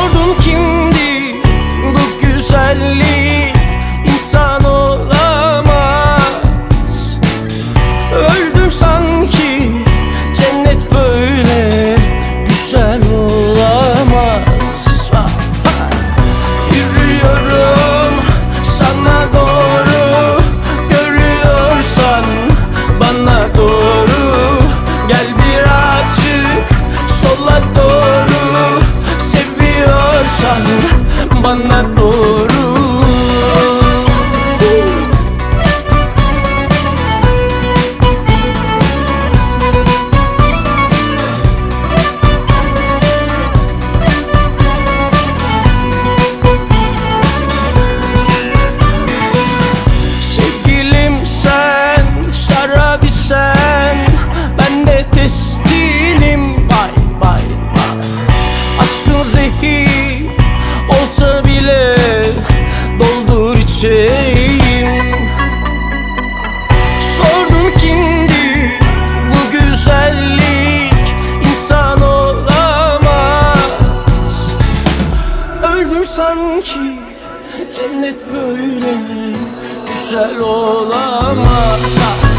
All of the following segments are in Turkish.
Sordum kimdi bu güzellik? İnsan Zehir olsa bile Doldur içeyim Sordum kimdi bu güzellik? İnsan olamaz. Öldüm sanki cennet böyle güzel olamaz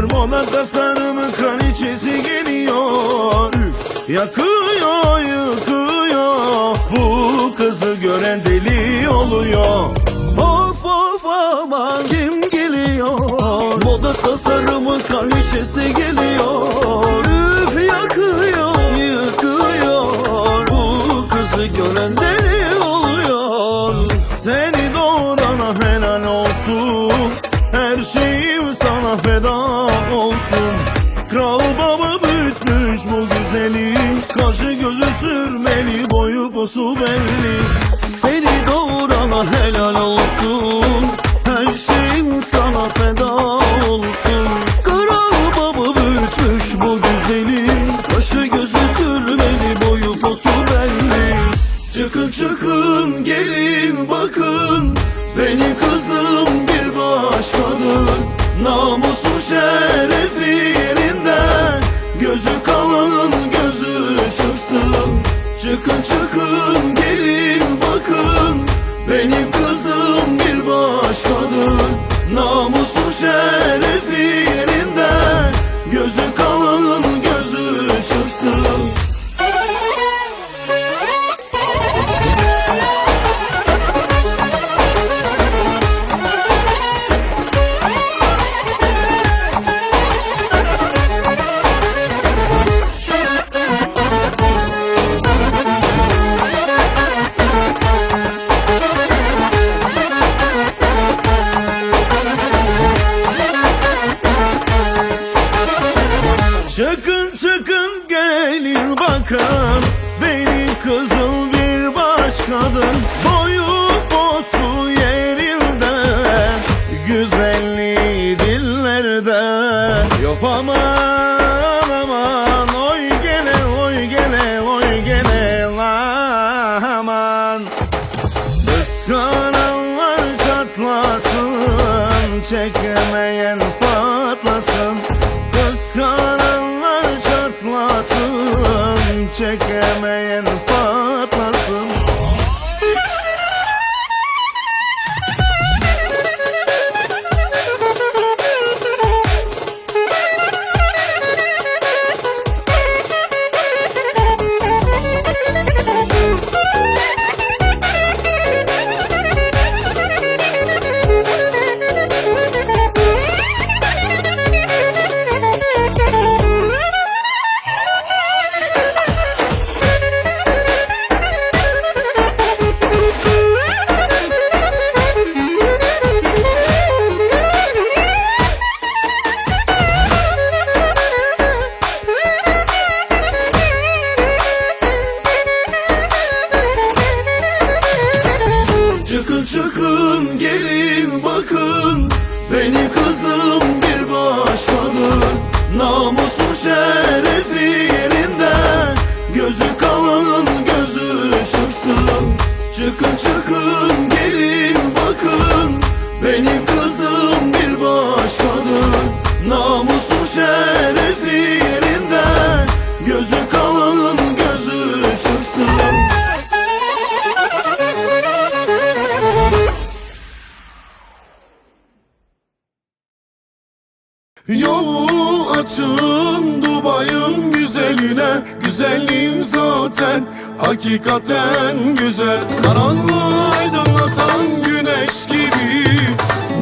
geliyor Moda tasarımı kraliçesi geliyor. Üf, Yakıyor yıkıyor. Bu kızı gören deli oluyor. Of of aman kim geliyor? Moda tasarımı kraliçesi geliyor. Üf belli Seni doğurana helal olsun. Her şeyim sana feda olsun. Kral baba büyütmüş bu güzeli. Kaşı gözü sürmeli boyu posu belli. Çıkın çıkın gelin bakın. Benim kızım bir başkadır Namusu şerefi yerinden Gözü kalanın gözü çıksın. Çıkın çıkın Benim kızım gelin Çıkın gelin bakın. Benim kızım bir başkadır Namusun şerefi yerinde. Gözü kalanın gözü çıksın. Yolu açın Dubai'ın güzeline. Güzelliğim zaten hakikaten güzel Karanlığı aydınlatan güneş gibi.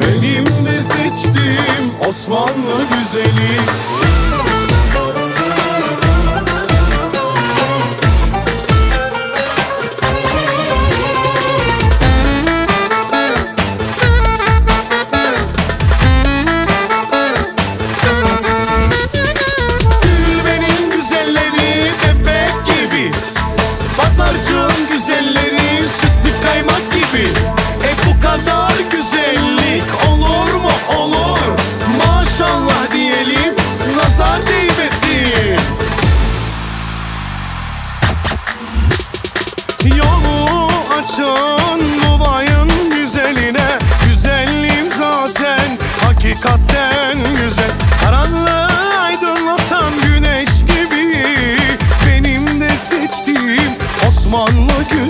Benim de seçtiğim Osmanlı güzeli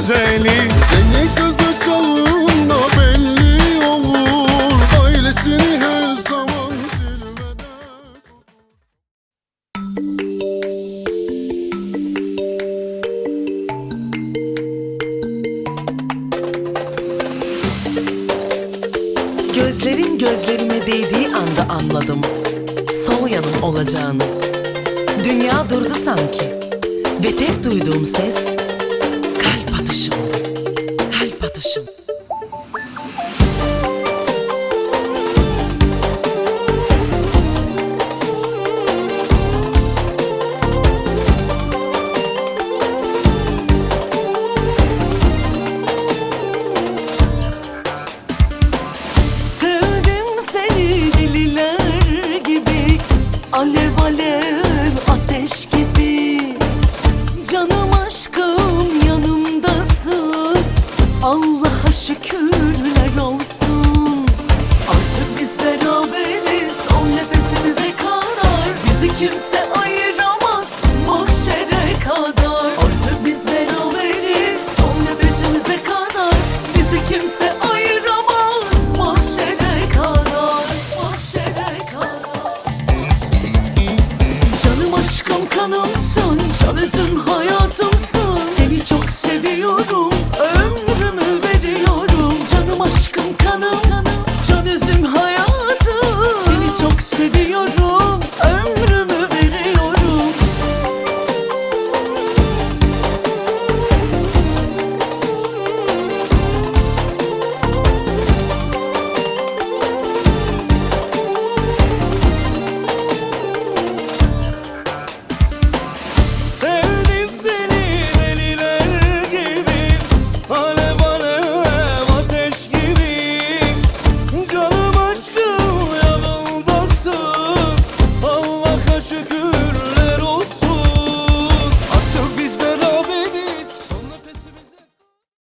güzeli. Seni kızı çalında belli olur. Böylesini her zaman zirvede Gözlerin gözlerime değdiği anda anladım Sol yanım olacağını. Dünya durdu sanki Ve tek duyduğum ses Alev ateş gibi. Canım aşkım yanımdasın. Allah'a şükürler olsun. Artık biz beraberiz Son nefesimize kadar Bizi kimse